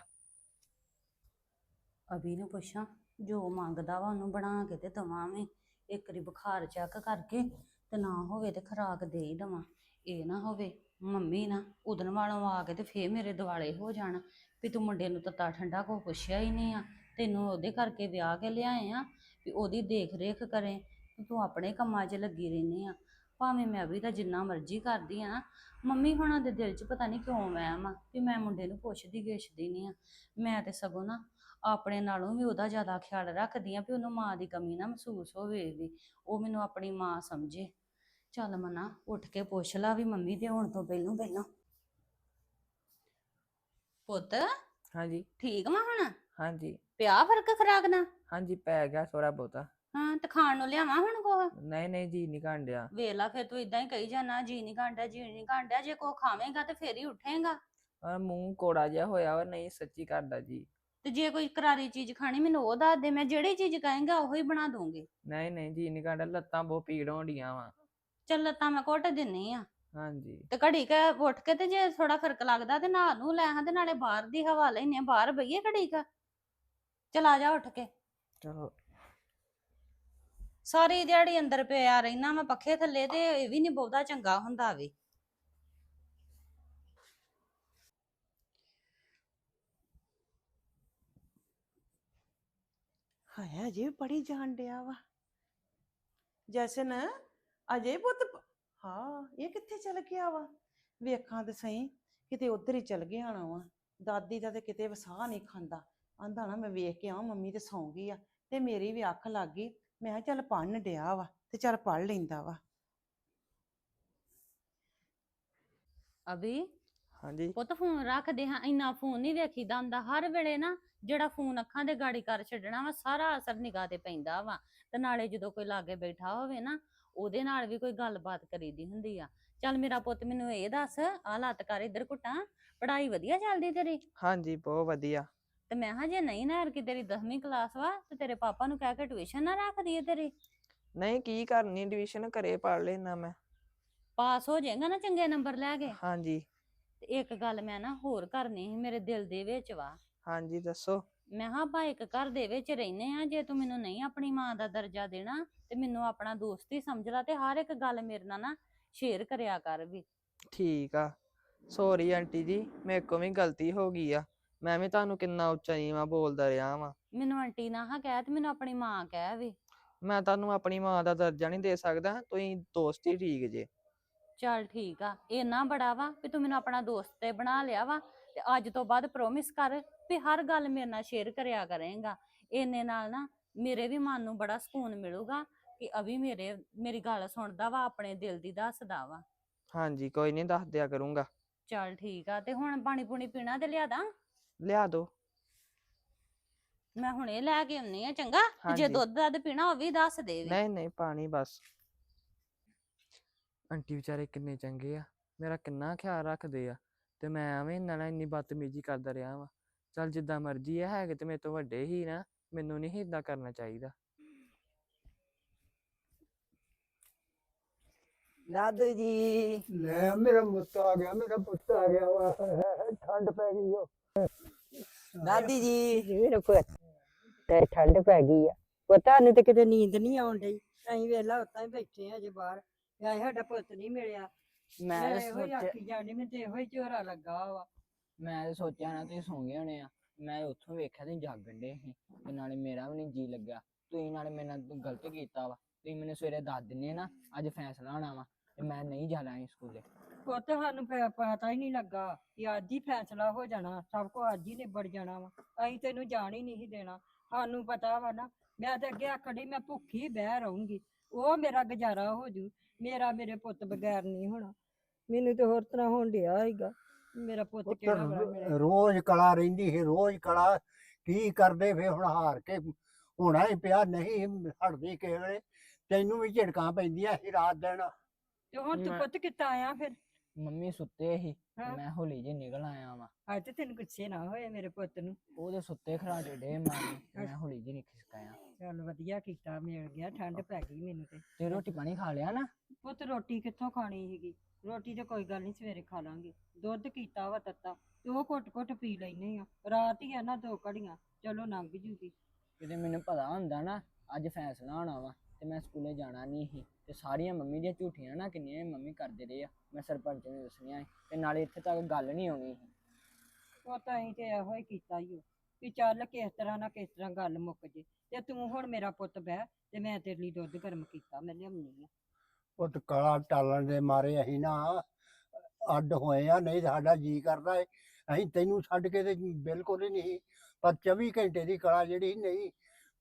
E: ਅਭੀ ਨੂੰ ਪੁੱਛਾਂ ਜੋ ਮੰਗਦਾ ਵਾ ਉਹਨੂੰ ਬਣਾ ਕੇ ਤੇ ਦਵਾਂ ਇੱਕ ਵਾਰੀ ਬੁਖਾਰ ਚੈੱਕ ਕਰਕੇ ਤੇ ਨਾ ਹੋਵੇ ਤੇ ਖਰਾਕ ਦੇ ਹੀ ਦਵਾਂ। ਇਹ ਨਾ ਹੋਵੇ ਮੰਮੀ ਨਾ ਉਦਣ ਵਾਲੋਂ ਆ ਕੇ ਤੇ ਫੇਰ ਮੇਰੇ ਦਿਵਾਲੇ ਹੋ ਜਾਣ ਵੀ ਤੂੰ ਮੁੰਡੇ ਨੂੰ ਤੱਤਾ ਠੰਡਾ ਕੋ ਪੁੱਛਿਆ ਹੀ ਨਹੀਂ ਆ ਤੈਨੂੰ ਉਹਦੇ ਕਰਕੇ ਵਿਆਹ ਕੇ ਲਿਆਏ ਆ ਵੀ ਉਹਦੀ ਦੇਖ ਰੇਖ ਕਰੇ ਤੇ ਆਪਣੇ ਕੰਮਾਂ 'ਚ ਲੱਗੀ ਰਹਿੰਦੀ ਆ। ਭਾਵੇਂ ਮੈਂ ਵੀ ਤਾਂ ਜਿੰਨਾ ਮਰਜ਼ੀ ਕਰਦੀ ਆ ਨਾ ਮੰਮੀ ਹੁਣਾਂ ਦੇ ਦਿਲ 'ਚ ਪਤਾ ਨਹੀਂ ਕਿਉਂ ਵਹਿਮ ਆ ਵੀ ਮੈਂ ਮੁੰਡੇ ਨੂੰ ਪੁੱਛਦੀ ਗਿੱਛਦੀ ਨਹੀਂ ਆ। ਮੈਂ ਤੇ ਸਗੋਂ ਨਾ ਆਪਣੇ ਨਾਲੋਂ ਵੀ ਉਹਦਾ ਜ਼ਿਆਦਾ ਖਿਆਲ ਰੱਖਦੀ ਆ ਵੀ ਉਹਨੂੰ ਮਾਂ ਦੀ ਕਮੀ ਨਾ ਮਹਿਸੂਸ ਹੋਵੇ ਵੀ ਉਹ ਮੈਨੂੰ ਆਪਣੀ ਮਾਂ ਸਮਝੇ। ਚੱਲ ਮਨਾ ਉੱਠ ਕੇ ਪੁੱਛ ਲਾ ਵੀ ਮੰਮੀ ਦੇ ਹੋਣ ਤੋਂ ਪਹਿਲੋਂ ਪਹਿਲੋਂ। ਪੁੱਤ?
F: ਹਾਂਜੀ।
E: ਠੀਕ ਵਾ ਹੁਣ?
F: ਹਾਂਜੀ।
E: ਪਿਆ ਫ਼ਰਕ ਖਰਾਕ ਨਾ
F: ਹਾਂਜੀ ਪੈ ਗਿਆ ਥੋੜਾ ਬਹੁਤਾ।
E: ਹਾਂ ਤੇ ਖਾਣ ਨੂੰ ਲਿਆਵਾਂ ਹੁਣ ਕੋ
F: ਨਹੀਂ ਨਹੀਂ ਜੀ ਨਹੀਂ ਕਾਂਡਿਆ
E: ਵੇਲਾ ਫਿਰ ਤੂੰ ਇਦਾਂ ਹੀ ਕਹੀ ਜਾਣਾ ਜੀ ਨਹੀਂ ਕਾਂਡਿਆ ਜੀ ਨਹੀਂ ਕਾਂਡਿਆ ਜੇ ਕੋ ਖਾਵੇਂਗਾ ਤੇ ਫੇਰ ਹੀ ਉੱਠੇਗਾ।
F: ਮੂੰਹ ਕੋੜਾ ਜਿਹਾ ਹੋਇਆ ਵਾ ਨਹੀਂ ਸੱਚੀ ਕਰਦਾ ਜੀ।
E: ਤੇ ਜੇ ਕੋਈ ਕਰਾਰੀ ਚੀਜ਼ ਖਾਣੀ ਮੈਨੂੰ ਉਹ ਦੱਸ ਦੇ ਮੈਂ ਜਿਹੜੀ ਚੀਜ਼ ਕਹੇਂਗਾ ਉਹੀ ਬਣਾ ਦੂੰਗੀ।
F: ਨਹੀਂ ਨਹੀਂ ਜੀ ਨਹੀਂ ਕਾਂਡਿਆ ਲੱਤਾਂ ਬਹੁਤ ਪੀੜ ਹੋਣਡੀਆਂ ਵਾ।
E: ਚੱਲ ਤਾਂ ਮੈਂ ਘੁੱਟ ਦਿੰਨੀ ਆ।
F: ਹਾਂਜੀ।
E: ਤੇ ਘੜੀ ਕ ਉੱਠ ਕੇ ਤੇ ਜੇ ਥੋੜਾ ਫ਼ਰਕ ਲੱਗਦਾ ਤੇ ਨਹਾ ਨੂੰ ਲੈ ਹਾਂ ਤੇ ਨਾਲੇ ਬਾਹਰ ਦੀ ਹਵਾ ਲੈਨੇ ਬਾਹਰ ਬਈਏ ਘੜੀ ਕ। ਚਲਾ ਜਾ ਉੱਠ ਕੇ।
F: ਚਲੋ।
E: ਸਾਰੀ ਦਿਹਾੜੀ ਅੰਦਰ ਪਿਆ ਰਹਿਣਾ ਮੈਂ ਪੱਖੇ ਥੱਲੇ ਤੇ ਇਹ ਵੀ ਨਹੀਂ ਬਹੁਤਾ ਚੰਗਾ ਹੁੰਦਾ ਵੀ।
D: ਹਾਏ ਅਜੇ ਵੀ ਪੜੀ ਜਾਣ ਡਿਆ ਵਾ। ਜੈਸਨ ਅਜੇ ਪੁੱਤ ਪ- ਹਾਂ ਇਹ ਕਿੱਥੇ ਚਲ ਗਿਆ ਵਾ? ਵੇਖਾਂ ਤੇ ਸਹੀ ਕਿਤੇ ਉਧਰ ਹੀ ਚਲ ਗਿਆ ਹੋਣਾ ਵਾ। ਦਾਦੀ ਦਾ ਤੇ ਕਿਤੇ ਵਸਾਹ ਨਹੀਂ ਖਾਂਦਾ। ਆਂਦਾ ਨਾ ਮੈਂ ਵੇਖ ਕੇ ਆਵਾਂ ਮੰਮੀ ਤੇ ਸੌਂ ਗਈ ਆ ਤੇ ਮੇਰੀ ਵੀ ਅੱਖ ਲੱਗ ਗਈ। ਮੈਂ ਕਿਹਾ ਚੱਲ ਪੜਨ ਡਿਆ ਵਾ ਤੇ ਚੱਲ ਪੜ ਲੈਂਦਾ ਵਾ।
E: ਅਭੀ
F: ਹਾਂਜੀ।
E: ਪੁੱਤ ਫੋਨ ਰੱਖਦੇ ਹਾਂ ਇੰਨਾ ਫੋਨ ਨਹੀਂ ਵੇਖੀਦਾ ਹੁੰਦਾ। ਹਰ ਵੇਲੇ ਨਾ ਜਿਹੜਾ ਫੋਨ ਅੱਖਾਂ ਦੇ ਗਾੜੀ ਕਰ ਛੱਡਣਾ ਵਾ ਸਾਰਾ ਅਸਰ ਨਿਗਾਹ ਤੇ ਪੈਂਦਾ ਵਾ। ਤੇ ਨਾਲੇ ਜਦੋਂ ਕੋਈ ਲਾਗੇ ਬੈਠਾ ਹੋਵੇ ਨਾ ਉਹਦੇ ਨਾਲ ਵੀ ਕੋਈ ਗੱਲਬਾਤ ਕਰੀਦੀ ਹੁੰਦੀ ਆ। ਚੱਲ ਮੇਰਾ ਪੁੱਤ ਮੈਨੂੰ ਇਹ ਦੱਸ ਆ ਲੱਤ ਕਰ ਇੱਧਰ ਘੁੱਟਾਂ। ਪੜ੍ਹਾਈ ਵਧੀਆ ਚੱਲਦੀ ਤੇਰੀ?
F: ਹਾਂਜੀ ਬਹੁਤ ਵਧੀਆ।
E: ਤੇ ਮੈਂ ਹਾਂ ਜੇ ਨਹੀਂ ਨਾ ਕਿ ਤੇਰੀ 10ਵੀਂ ਕਲਾਸ ਵਾ ਤੇ ਤੇਰੇ ਪਾਪਾ ਨੂੰ ਕਹਿ ਕੇ ਟਿਊਸ਼ਨ ਨਾ ਰੱਖ ਦਈਏ ਤੇਰੀ।
F: ਨਹੀਂ ਕੀ ਕਰਨੀ ਡਿਵੀਜ਼ਨ ਘਰੇ ਪੜ ਲੈਣਾ ਮੈਂ।
E: ਪਾਸ ਹੋ ਜਾਏਗਾ ਨਾ ਚੰਗੇ ਨੰਬਰ ਲੈ ਕੇ?
F: ਹਾਂਜੀ।
E: ਤੇ ਇੱਕ ਗੱਲ ਮੈਂ ਨਾ ਹੋਰ ਕਰਨੀ ਸੀ ਮੇਰੇ ਦਿਲ ਦੇ ਵਿੱਚ ਵਾ।
F: ਹਾਂਜੀ ਦੱਸੋ।
E: ਮੈਂ ਹਾਂ ਆਪਾਂ ਇੱਕ ਘਰ ਦੇ ਵਿੱਚ ਰਹਿੰਦੇ ਆ ਜੇ ਤੂੰ ਮੈਨੂੰ ਨਹੀਂ ਆਪਣੀ ਮਾਂ ਦਾ ਦਰਜਾ ਦੇਣਾ ਤੇ ਮੈਨੂੰ ਆਪਣਾ ਦੋਸਤ ਹੀ ਸਮਝ ਲੈ ਤੇ ਹਰ ਇੱਕ ਗੱਲ ਮੇਰੇ ਨਾਲ ਨਾ ਸ਼ੇਅਰ ਕਰਿਆ ਕਰ ਵੀ।
F: ਠੀਕ ਆ। ਸੌਰੀ ਆਂਟੀ ਜੀ ਮੇਰੇ ਕੋਲ ਵੀ ਗਲਤੀ ਹੋ ਗਈ ਆ। ਮੈਂ ਵੀ ਤੁਹਾਨੂੰ ਕਿੰਨਾ ਉੱਚਾ ਨੀਵਾਂ ਬੋਲਦਾ ਰਿਹਾ ਵਾਂ।
E: ਮੈਨੂੰ ਆਂਟੀ ਨਾ ਹਾਂ ਕਹਿ ਤੇ ਮੈਨੂੰ ਆਪਣੀ ਮਾਂ ਕਹਿ ਵੀ।
F: ਮੈਂ ਤੁਹਾਨੂੰ ਆਪਣੀ ਮਾਂ ਦਾ ਦਰਜਾ ਨਹੀਂ ਦੇ ਸਕਦਾ ਤੁਸੀਂ ਦੋਸਤ ਹੀ ਠੀਕ ਜੇ।
E: ਚੱਲ ਠੀਕ ਆ ਇੰਨਾ ਬੜਾ ਵਾ ਵੀ ਤੂੰ ਮੈਨੂੰ ਆਪਣਾ ਦੋਸਤ ਤੇ ਬਣਾ ਲਿਆ ਵਾ ਤੇ ਅੱਜ ਤੋਂ ਬਾਅਦ ਪ੍ਰੋਮਿਸ ਕਰ ਵੀ ਹਰ ਗੱਲ ਮੇਰੇ ਨਾਲ ਸ਼ੇਅਰ ਕਰਿਆ ਕਰੇਂਗਾ। ਇੰਨੇ ਨਾਲ ਨਾ ਮੇਰੇ ਵੀ ਮਨ ਨੂੰ ਬੜਾ ਸਕੂਨ ਮਿਲੂਗਾ ਕਿ ਅਭੀ ਮੇਰੇ ਮੇਰੀ ਗੱਲ ਸੁਣਦਾ ਵਾ ਆਪਣੇ ਦਿਲ ਦੀ ਦੱਸਦਾ ਵਾ।
F: ਹਾਂਜੀ ਕੋਈ ਨਹੀਂ ਦੱਸ ਦਿਆ ਕਰੂੰਗਾ।
E: ਚੱਲ ਠੀਕ ਆ ਤੇ ਹੁਣ ਪਾਣੀ ਪੂਣੀ ਪੀਣਾ ਤੇ ਲਿਆਦਾ?
F: ਲਿਆ ਦੋ।
E: ਮੈਂ ਹੁਣੇ ਲੈ ਕੇ ਆਉਣੀ ਆ ਚੰਗਾ? ਤੇ ਜੇ
F: ਹਾਂਜੀ।
E: ਦੁੱਧ ਦੱਧ ਪੀਣਾ ਉਹ ਵੀ ਦੱਸ ਦੇ ਵੀ।
F: ਨਹੀਂ ਨਹੀਂ ਪਾਣੀ ਬਸ। ਆਂਟੀ ਵਿਚਾਰੇ ਕਿੰਨੇ ਚੰਗੇ ਆ। ਮੇਰਾ ਕਿੰਨਾ ਖਿਆਲ ਰੱਖਦੇ ਆ ਤੇ ਮੈਂ ਐਵੇਂ ਇਹਨਾਂ ਨਾਲ ਇੰਨੀ ਬਦਤਮੀਜ਼ੀ ਕਰਦਾ ਰਿਹਾ ਵਾਂ। ਚੱਲ ਜਿੱਦਾਂ ਮਰਜ਼ੀ ਆ ਹੈਗੇ ਤੇ ਮੇਰੇ ਤੋਂ ਵੱਡੇ ਹੀ ਨਾ ਮੈਨੂੰ ਨਹੀਂ ਇਦਾਂ ਕਰਨਾ ਚਾਹੀਦਾ।
G: ਦਾਦੂ ਜੀ।
A: ਲੈ ਮੇਰਾ ਮੁੱਤ ਆ ਗਿਆ ਮੇਰਾ ਪੁੱਤ ਆ ਗਿਆ ਵਾ। ਠੰਡ ਪੈ ਗਈ ਓ।
G: ਦਾਦੀ ਜੀ।
B: ਮੇਰੇ ਪੁੱਤ ਤੇ ਠੰਡ ਪੈ ਗਈ ਆ। ਪਤਾ ਨੂੰ ਤੇ ਕਿਤੇ ਨੀਂਦ ਨਹੀਂ ਆਉਣ ਡਈ। ਅਸੀਂ ਵੇਲਾ ਉੱਤਾਂ ਹੀ ਬੈਠੇ ਆ ਅਜੇ ਬਾਹਰ। ਯਾ ਸਾਡਾ ਪੁੱਤ ਨਹੀਂ ਮਿਲਿਆ।
G: ਮੈਂ ਸੋਚਿਆ
B: ਆਖੀ ਜਾਣੀ ਮੈਨੂੰ ਤੇ ਇਹੋ ਹੀ ਝੋਰਾ ਲੱਗਾ ਵਾ।
C: ਮੈਂ ਤਾਂ ਸੋਚਿਆ ਨਾ ਤੁਸੀਂ ਸੌਂ ਗਏ ਹੋਣੇ ਆ। ਮੈਂ ਉੱਥੋਂ ਵੇਖਿਆ ਤੁਸੀਂ ਜਾਗਣ ਡੇ ਸੀ। ਤੇ ਨਾਲੇ ਮੇਰਾ ਵੀ ਨਹੀਂ ਜੀ ਲੱਗਿਆ। ਤੁਸੀਂ ਨਾਲੇ ਮੇਰੇ ਨਾਲ ਗਲਤ ਕੀਤਾ ਵਾ। ਤੁਸੀਂ ਮੈਨੂੰ ਸਵੇਰੇ ਦੱਸ ਦਿੰਦੇ ਨਾ ਅੱਜ ਫੈਸਲਾ ਹੋਣਾ ਵਾ। ਤੇ ਮੈਂ ਨਹੀਂ ਜਾਣਾ ਸੀ ਸਕੂਲੇ।
B: ਪੁੱਤ ਸਾਨੂੰ ਪ- ਪਤਾ ਹੀ ਨਹੀਂ ਲੱਗਾ ਕਿ ਅੱਜ ਹੀ ਫੈਸਲਾ ਹੋ ਜਾਣਾ। ਸਭ ਕੁਝ ਅੱਜ ਹੀ ਨਿਬੜ ਜਾਣਾ ਵਾ। ਅਸੀਂ ਤੈਨੂੰ ਜਾਣ ਹੀ ਨਹੀਂ ਸੀ ਦੇਣਾ। ਸਾਨੂੰ ਪਤਾ ਵਾ ਨਾ ਮੈਂ ਤੇ ਅੱਗੇ ਆਖੜੀ ਮੈਂ ਭੁੱਖੀ ਬਹਿ ਰਹੂੰਗੀ। ਉਹ ਮੇਰਾ ਗੁਜ਼ਾਰਾ ਹੋ ਜੂ। ਮੇਰਾ ਮੇਰੇ ਪੁੱਤ ਬਗੈਰ ਨਹੀਂ ਹੋਣਾ। ਮੈਨੂੰ ਤੇ ਹੋਰ ਤਰ੍ਹਾਂ ਹੋਣ ਡਿਆ ਹੈਗਾ ਮੇਰਾ ਪੁੱਤ
A: ਪੁੱਤ
B: ਕਿਹੜਾ ਬੜਾ ਮਿਲਿਆ
A: ਰੋਜ਼ ਕਲਾ ਰਹਿੰਦੀ ਸੀ ਰੋਜ਼ ਕਲਾ। ਕੀ ਕਰਦੇ ਫੇ ਹੁਣ ਹਾਰ ਕੇ ਹੋਣਾ ਹੀ ਪਿਆ ਨਹੀਂ ਹਟਦੀ ਕਿਸੇ ਵੇਲੇ। ਤੈਨੂੰ ਵੀ ਝਿੜਕਾਂ ਪੈਂਦੀਆਂ ਸੀ ਰਾਤ ਦਿਨ।
B: ਤੇ ਹੁਣ ਤੂੰ ਪੁੱਤ ਕਿੱਦਾਂ ਆਇਆ ਫਿਰ?
C: ਮੰਮੀ ਸੁੱਤੇ ਸੀ
B: ਹਾਂ।
C: ਮੈਂ ਹੌਲੀ ਜਿਹੀ ਨਿਕਲ ਆਇਆ ਵਾਂ।
B: ਅੱਜ ਤੇ ਤੈਨੂੰ ਗੁੱਸੇ ਨਾ ਹੋਏ ਮੇਰੇ ਪੁੱਤ ਨੂੰ।
C: ਉਹਦੇ ਸੁੱਤੇ ਖਰਾਟੇ ਡੇ ਮਾਰੇ ਤੇ ਮੈਂ ਹੌਲੀ ਜਿਹੀ ਖਿਸਕਾਇਆ
B: ਚੱਲ ਵਧੀਆ ਕੀਤਾ ਮਿਲ ਗਿਆ ਠੰਡ ਪੈ ਗਈ ਮੈਨੂੰ ਤੇ।
C: ਤੇ ਰੋਟੀ ਪਾਣੀ ਖਾ ਲਿਆ ਨਾ?
B: ਪੁੱਤ ਰੋਟੀ ਕਿੱਥੋਂ ਖਾਣੀ ਸੀਗੀ? ਰੋਟੀ ਤੇ ਕੋਈ ਗੱਲ ਨਹੀਂ ਸਵੇਰੇ ਖਾ ਲਾਂਗੇ। ਦੁੱਧ ਕੀਤਾ ਵਾ ਤੱਤਾ ਤੇ ਉਹ ਘੁੱਟ ਘੁੱਟ ਪੀ ਲੈਨੇ ਆ। ਰਾਤ ਹੀ ਆ ਨਾ ਦੋ ਘੜੀਆਂ ਚਲੋ ਲੰਘ ਜੂਗੀ।
C: ਕਿਤੇ ਮੈਨੂੰ ਪਤਾ ਹੁੰਦਾ ਨਾ ਅੱਜ ਫੈਸਲਾ ਹੋਣਾ ਵਾ ਤੇ ਮੈਂ ਸਕੂਲੇ ਜਾਣਾ ਨਹੀਂ ਸੀ। ਤੇ ਸਾਰੀਆਂ ਮੰਮੀ ਦੀਆਂ ਝੂਠੀਆਂ ਨਾ ਕਿੰਨੀਆਂ ਹੀ ਮੰਮੀ ਕਰਦੇ ਰਹੇ ਆ। ਮੈਂ ਸਰਪੰਚ ਨੂੰ ਦੱਸਣੀਆਂ ਸੀ ਤੇ ਨਾਲੇ ਇੱਥੇ ਤੱਕ ਗੱਲ ਨਹੀਂ ਆਉਣੀ ਸੀ।
B: ਉਹ ਤਾਂ ਅਸੀਂ ਤੇ ਇਹੋ ਹੀ ਕੀਤਾ ਹੀ ਵੀ ਚੱਲ ਕਿਸ ਤਰ੍ਹਾਂ ਨਾ ਕਿਸ ਤਰ੍ਹਾਂ ਗੱਲ ਮੁੱਕ ਜੇ। ਤੇ ਤੂੰ ਹੁਣ ਮੇਰਾ ਪੁੱਤ ਬਹਿ ਤੇ ਮੈਂ ਤੇਰੇ ਲਈ ਦੁੱਧ ਗਰਮ ਕੀਤਾ ਮੈਂ ਲਿਆਉਣੀ ਆ।
A: ਉਹ ਤੇ ਕਲਾ ਟਾਲਣ ਦੇ ਮਾਰੇ ਅਸੀਂ ਨਾ ਅੱਡ ਹੋਏ ਆ ਨਹੀਂ ਤਾਂ ਸਾਡਾ ਜੀ ਕਰਦਾ ਏ। ਅਸੀਂ ਤੈਨੂੰ ਛੱਡ ਕੇ ਤੇ ਬਿਲਕੁਲ ਹੀ ਨਹੀਂ ਪਰ 24 ਘੰਟੇ ਦੀ ਕਲਾ ਜਿਹੜੀ ਨਹੀਂ